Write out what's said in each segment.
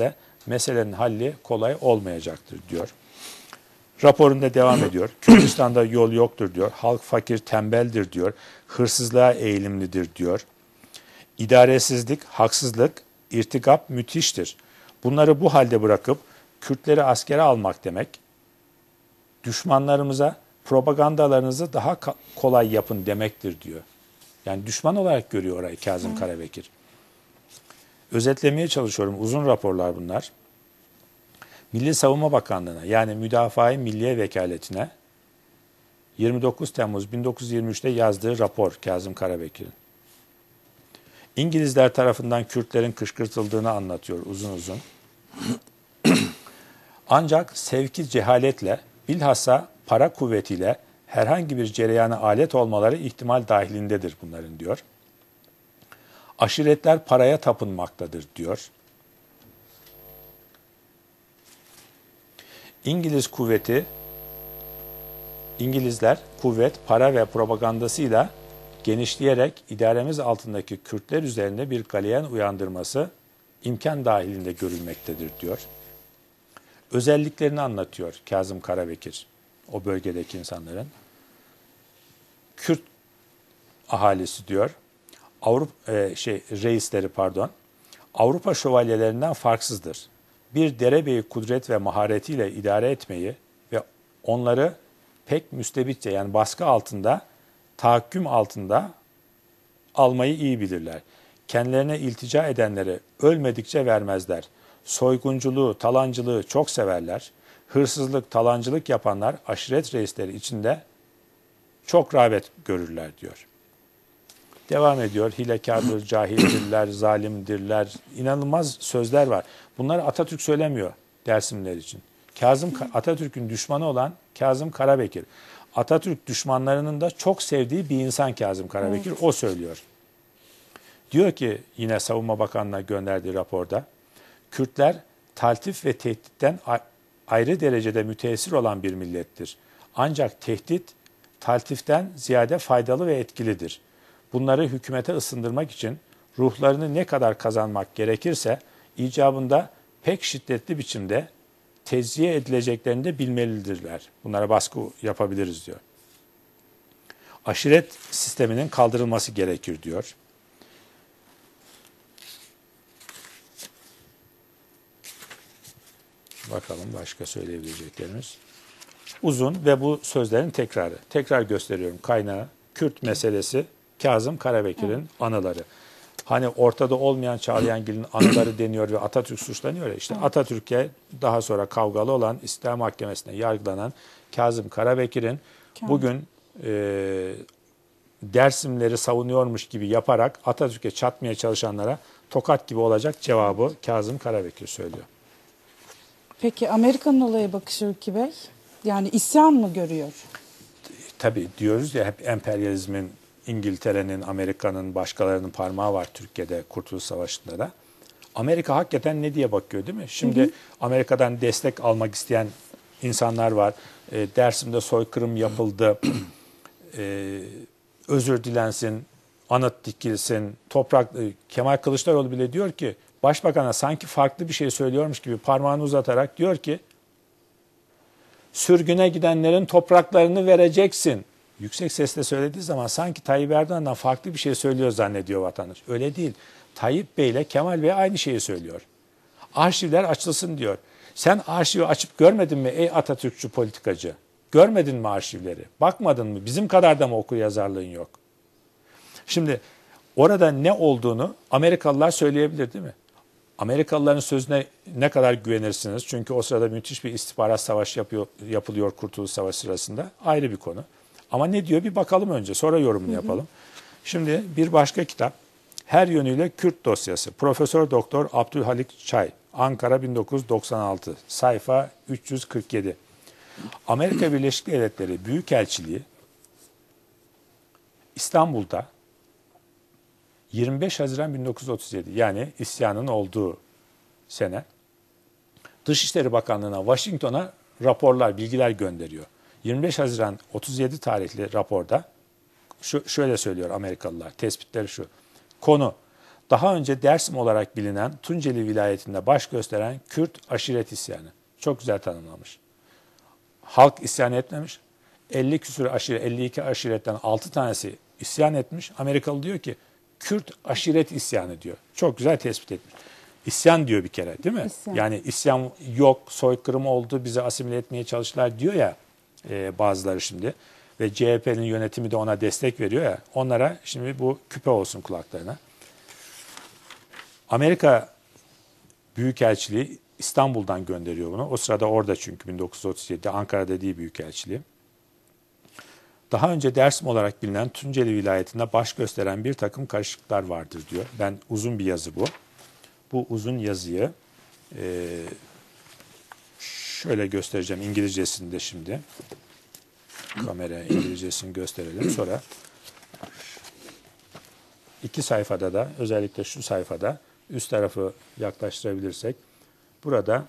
ederse meselenin halli kolay olmayacaktır diyor. Raporunda devam ediyor. Kürdistan'da yol yoktur diyor. Halk fakir tembeldir diyor. Hırsızlığa eğilimlidir diyor. İdaresizlik, haksızlık, irtikap müthiştir. Bunları bu halde bırakıp Kürtleri askere almak demek, düşmanlarımıza propagandalarınızı daha kolay yapın demektir diyor. Yani düşman olarak görüyor orayı Kazım Karabekir. Özetlemeye çalışıyorum. Uzun raporlar bunlar. Milli Savunma Bakanlığı'na yani Müdafaa-i Milliye Vekaletine 29 Temmuz 1923'te yazdığı rapor Kazım Karabekir'in. İngilizler tarafından Kürtlerin kışkırtıldığını anlatıyor uzun uzun. Ancak sevki cehaletle bilhassa para kuvvetiyle herhangi bir cereyana alet olmaları ihtimal dahilindedir bunların diyor. Aşiretler paraya tapınmaktadır diyor. İngiliz kuvveti, İngilizler kuvvet, para ve propagandasıyla genişleyerek idaremiz altındaki Kürtler üzerinde bir galeyen uyandırması imkan dahilinde görülmektedir diyor. Özelliklerini anlatıyor Kazım Karabekir o bölgedeki insanların. Kürt ahalisi diyor. Avrupa e, şey reisleri pardon. Avrupa şövalyelerinden farksızdır. Bir derebeyi kudret ve maharetiyle idare etmeyi ve onları pek müstebitçe yani baskı altında, tahakküm altında almayı iyi bilirler. Kendilerine iltica edenleri ölmedikçe vermezler. Soygunculuğu, talancılığı çok severler. Hırsızlık, talancılık yapanlar aşiret reisleri içinde çok rağbet görürler diyor. Devam ediyor. Hilekardır, cahildirler, zalimdirler. İnanılmaz sözler var. Bunları Atatürk söylemiyor Dersimler için. Kazım Atatürk'ün düşmanı olan Kazım Karabekir. Atatürk düşmanlarının da çok sevdiği bir insan Kazım Karabekir. O söylüyor. Diyor ki yine Savunma Bakanlığı'na gönderdiği raporda Kürtler taltif ve tehditten ayrı derecede müteessir olan bir millettir. Ancak tehdit taltiften ziyade faydalı ve etkilidir. Bunları hükümete ısındırmak için ruhlarını ne kadar kazanmak gerekirse icabında pek şiddetli biçimde tezziye edileceklerini de bilmelidirler. Bunlara baskı yapabiliriz diyor. Aşiret sisteminin kaldırılması gerekir diyor. Bakalım başka söyleyebileceklerimiz. Uzun ve bu sözlerin tekrarı. Tekrar gösteriyorum kaynağı. Kürt meselesi Kazım Karabekir'in anıları. Hani ortada olmayan Çağlayangil'in anıları deniyor ve Atatürk suçlanıyor ya. İşte Atatürk'e daha sonra kavgalı olan İstiklal Mahkemesi'ne yargılanan Kazım Karabekir'in bugün e, Dersimleri savunuyormuş gibi yaparak Atatürk'e çatmaya çalışanlara tokat gibi olacak cevabı Kazım Karabekir söylüyor. Peki Amerika'nın olaya bakışı Ülke Bey? Yani isyan mı görüyor? Tabii diyoruz ya hep emperyalizmin, İngiltere'nin, Amerika'nın, başkalarının parmağı var Türkiye'de Kurtuluş Savaşı'nda da. Amerika hakikaten ne diye bakıyor değil mi? Şimdi hı hı. Amerika'dan destek almak isteyen insanlar var. E, Dersim'de soykırım yapıldı. e, özür dilensin, anıt dikilsin, toprak... E, Kemal Kılıçdaroğlu bile diyor ki başbakana sanki farklı bir şey söylüyormuş gibi parmağını uzatarak diyor ki sürgüne gidenlerin topraklarını vereceksin. Yüksek sesle söylediği zaman sanki Tayyip Erdoğan'dan farklı bir şey söylüyor zannediyor vatandaş. Öyle değil. Tayyip Bey ile Kemal Bey aynı şeyi söylüyor. Arşivler açılsın diyor. Sen arşivi açıp görmedin mi ey Atatürkçü politikacı? Görmedin mi arşivleri? Bakmadın mı? Bizim kadar da mı okur yazarlığın yok? Şimdi orada ne olduğunu Amerikalılar söyleyebilir değil mi? Amerikalıların sözüne ne kadar güvenirsiniz? Çünkü o sırada müthiş bir istihbarat savaşı yapıyor, yapılıyor Kurtuluş Savaşı sırasında. Ayrı bir konu. Ama ne diyor bir bakalım önce sonra yorumunu yapalım. Şimdi bir başka kitap her yönüyle Kürt dosyası. Profesör Doktor Abdülhalik Çay. Ankara 1996. Sayfa 347. Amerika Birleşik Devletleri Büyükelçiliği İstanbul'da 25 Haziran 1937 yani isyanın olduğu sene Dışişleri Bakanlığı'na Washington'a raporlar, bilgiler gönderiyor. 25 Haziran 37 tarihli raporda şu, şöyle söylüyor Amerikalılar. Tespitleri şu. Konu Daha önce Dersim olarak bilinen Tunceli vilayetinde baş gösteren Kürt aşiret isyanı. Çok güzel tanımlamış. Halk isyan etmemiş. 50 küsur aşiret, 52 aşiretten 6 tanesi isyan etmiş. Amerikalı diyor ki Kürt aşiret isyanı diyor. Çok güzel tespit etmiş. İsyan diyor bir kere değil mi? İsyan. Yani isyan yok, soykırım oldu, bizi asimile etmeye çalıştılar diyor ya e, bazıları şimdi. Ve CHP'nin yönetimi de ona destek veriyor ya. Onlara şimdi bu küpe olsun kulaklarına. Amerika Büyükelçiliği İstanbul'dan gönderiyor bunu. O sırada orada çünkü 1937'de Ankara'da değil Büyükelçiliği. Daha önce Dersim olarak bilinen Tunceli vilayetinde baş gösteren bir takım karışıklıklar vardır diyor. Ben uzun bir yazı bu. Bu uzun yazıyı e, şöyle göstereceğim İngilizcesini de şimdi. Kameraya İngilizcesini gösterelim. Sonra iki sayfada da özellikle şu sayfada üst tarafı yaklaştırabilirsek burada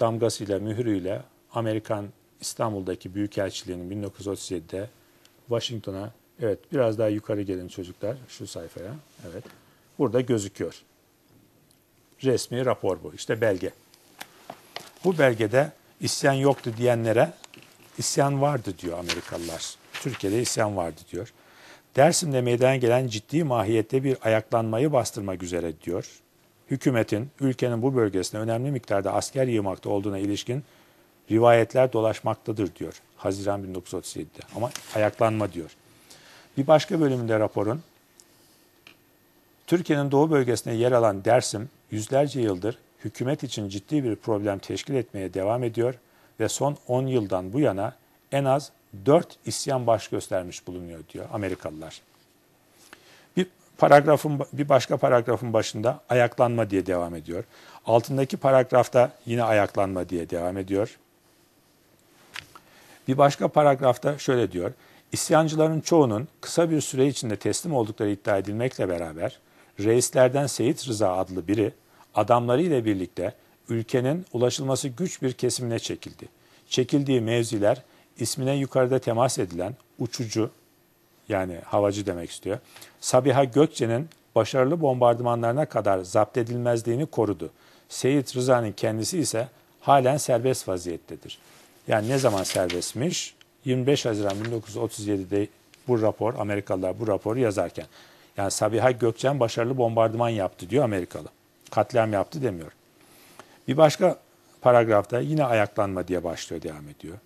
damgasıyla, mührüyle Amerikan İstanbul'daki Büyükelçiliğinin 1937'de Washington'a evet biraz daha yukarı gelin çocuklar şu sayfaya. Evet. Burada gözüküyor. Resmi rapor bu. İşte belge. Bu belgede isyan yoktu diyenlere isyan vardı diyor Amerikalılar. Türkiye'de isyan vardı diyor. Dersim'de meydana gelen ciddi mahiyette bir ayaklanmayı bastırmak üzere diyor. Hükümetin ülkenin bu bölgesine önemli miktarda asker yığmakta olduğuna ilişkin rivayetler dolaşmaktadır diyor. Haziran 1937'de ama ayaklanma diyor. Bir başka bölümünde raporun Türkiye'nin doğu bölgesine yer alan Dersim yüzlerce yıldır hükümet için ciddi bir problem teşkil etmeye devam ediyor ve son 10 yıldan bu yana en az 4 isyan baş göstermiş bulunuyor diyor Amerikalılar. Bir paragrafın bir başka paragrafın başında ayaklanma diye devam ediyor. Altındaki paragrafta yine ayaklanma diye devam ediyor. Bir başka paragrafta şöyle diyor. İsyancıların çoğunun kısa bir süre içinde teslim oldukları iddia edilmekle beraber reislerden Seyit Rıza adlı biri adamları ile birlikte ülkenin ulaşılması güç bir kesimine çekildi. Çekildiği mevziler ismine yukarıda temas edilen uçucu yani havacı demek istiyor. Sabiha Gökçe'nin başarılı bombardımanlarına kadar zapt edilmezliğini korudu. Seyit Rıza'nın kendisi ise halen serbest vaziyettedir. Yani ne zaman serbestmiş? 25 Haziran 1937'de bu rapor, Amerikalılar bu raporu yazarken. Yani Sabiha Gökçen başarılı bombardıman yaptı diyor Amerikalı. Katliam yaptı demiyor. Bir başka paragrafta yine ayaklanma diye başlıyor, devam ediyor.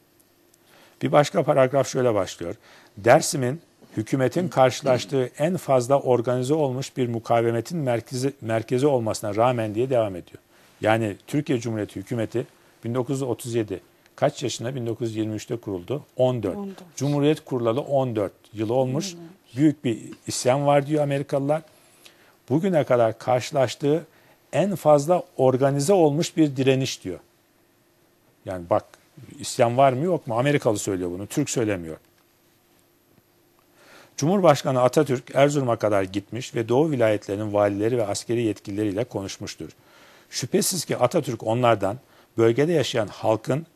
Bir başka paragraf şöyle başlıyor. Dersim'in hükümetin karşılaştığı en fazla organize olmuş bir mukavemetin merkezi, merkezi olmasına rağmen diye devam ediyor. Yani Türkiye Cumhuriyeti hükümeti 1937 kaç yaşında? 1923'te kuruldu. 14. 14. Cumhuriyet kurulalı 14 yılı olmuş. Büyük bir isyan var diyor Amerikalılar. Bugüne kadar karşılaştığı en fazla organize olmuş bir direniş diyor. Yani bak isyan var mı yok mu? Amerikalı söylüyor bunu. Türk söylemiyor. Cumhurbaşkanı Atatürk Erzurum'a kadar gitmiş ve Doğu vilayetlerinin valileri ve askeri yetkilileriyle konuşmuştur. Şüphesiz ki Atatürk onlardan bölgede yaşayan halkın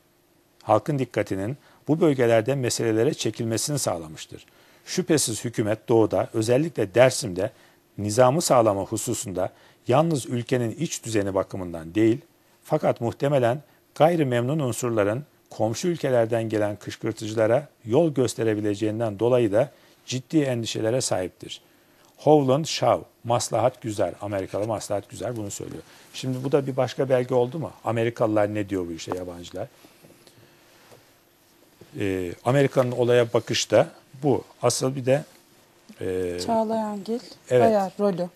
halkın dikkatinin bu bölgelerde meselelere çekilmesini sağlamıştır. Şüphesiz hükümet doğuda özellikle Dersim'de nizamı sağlama hususunda yalnız ülkenin iç düzeni bakımından değil fakat muhtemelen gayri memnun unsurların komşu ülkelerden gelen kışkırtıcılara yol gösterebileceğinden dolayı da ciddi endişelere sahiptir. Howland Shaw, maslahat güzel, Amerikalı maslahat güzel bunu söylüyor. Şimdi bu da bir başka belge oldu mu? Amerikalılar ne diyor bu işe yabancılar? Ee, Amerika'nın olaya bakışta bu. Asıl bir de e, Çağlayangil Evet. Bayar rolü.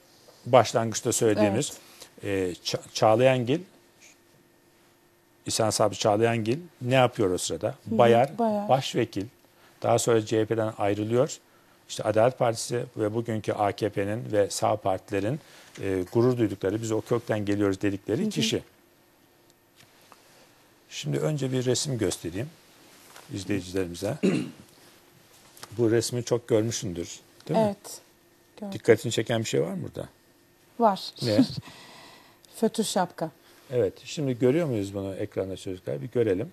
Başlangıçta söylediğimiz e, Ça- Çağlayangil, İhsan Sabri Çağlayangil ne yapıyor o sırada? Bayar, Bayar. başvekil. Daha sonra CHP'den ayrılıyor. İşte Adalet Partisi ve bugünkü AKP'nin ve sağ partilerin e, gurur duydukları, biz o kökten geliyoruz dedikleri kişi. Şimdi önce bir resim göstereyim izleyicilerimize. Bu resmi çok görmüşsündür. Değil mi? Evet. Dikkatini çeken bir şey var mı burada? Var. Ne? Fötür şapka. Evet, şimdi görüyor muyuz bunu ekranda çocuklar? Bir görelim.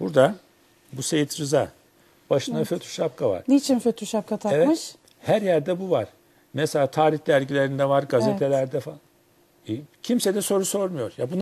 Burada bu Seyit Rıza. Başına fötr şapka var. Niçin fötür şapka takmış? Evet, her yerde bu var. Mesela tarih dergilerinde var, gazetelerde falan. E, kimse de soru sormuyor. Ya bunlar